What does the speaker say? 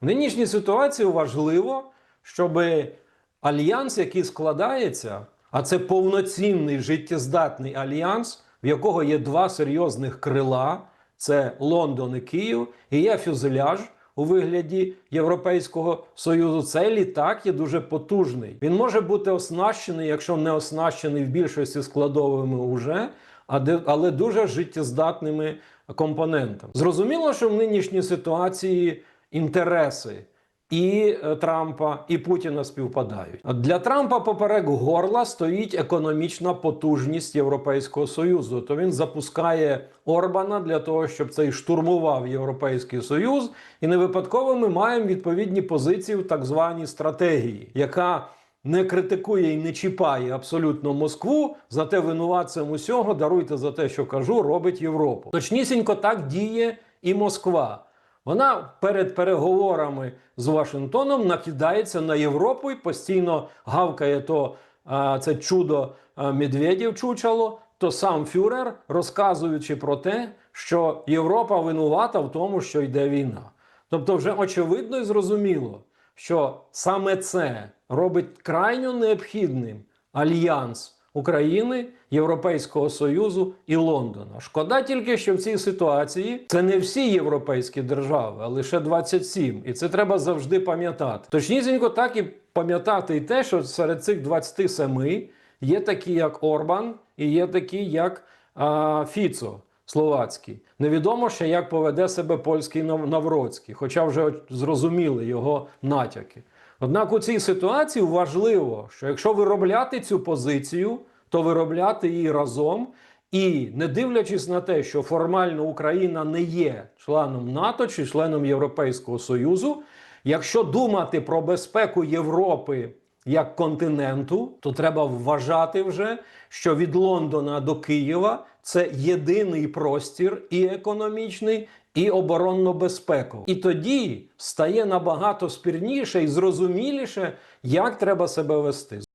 В нинішній ситуації важливо, щоб альянс, який складається, а це повноцінний життєздатний альянс, в якого є два серйозних крила: це Лондон і Київ, і є фюзеляж у вигляді Європейського Союзу. Цей літак є дуже потужний. Він може бути оснащений, якщо не оснащений в більшості складовими уже, але дуже життєздатними компонентами. Зрозуміло, що в нинішній ситуації інтереси і е, Трампа, і Путіна співпадають. Для Трампа поперек горла стоїть економічна потужність Європейського Союзу. То він запускає Орбана для того, щоб цей штурмував Європейський Союз. І не випадково ми маємо відповідні позиції в так званій стратегії, яка не критикує і не чіпає абсолютно Москву, зате винуватцем усього, даруйте за те, що кажу, робить Європу. Точнісінько так діє і Москва. Вона перед переговорами з Вашингтоном накидається на Європу і постійно гавкає то а, це чудо а, Медведєв чучало, то сам Фюрер, розказуючи про те, що Європа винувата в тому, що йде війна. Тобто, вже очевидно і зрозуміло, що саме це робить крайньо необхідним альянс України, Європейського Союзу і Лондона. Шкода тільки, що в цій ситуації це не всі європейські держави, а лише 27. І це треба завжди пам'ятати. Точнісінько так і пам'ятати і те, що серед цих 27 є такі, як Орбан, і є такі, як а, Фіцо. Словацький. Невідомо ще, як поведе себе польський Нав- Навроцький, хоча вже зрозуміли його натяки. Однак у цій ситуації важливо, що якщо виробляти цю позицію, то виробляти її разом. І не дивлячись на те, що формально Україна не є членом НАТО чи членом Європейського Союзу, якщо думати про безпеку Європи як континенту, то треба вважати вже, що від Лондона до Києва це єдиний простір і економічний, і оборонно-безпековий. І тоді стає набагато спірніше і зрозуміліше, як треба себе вести.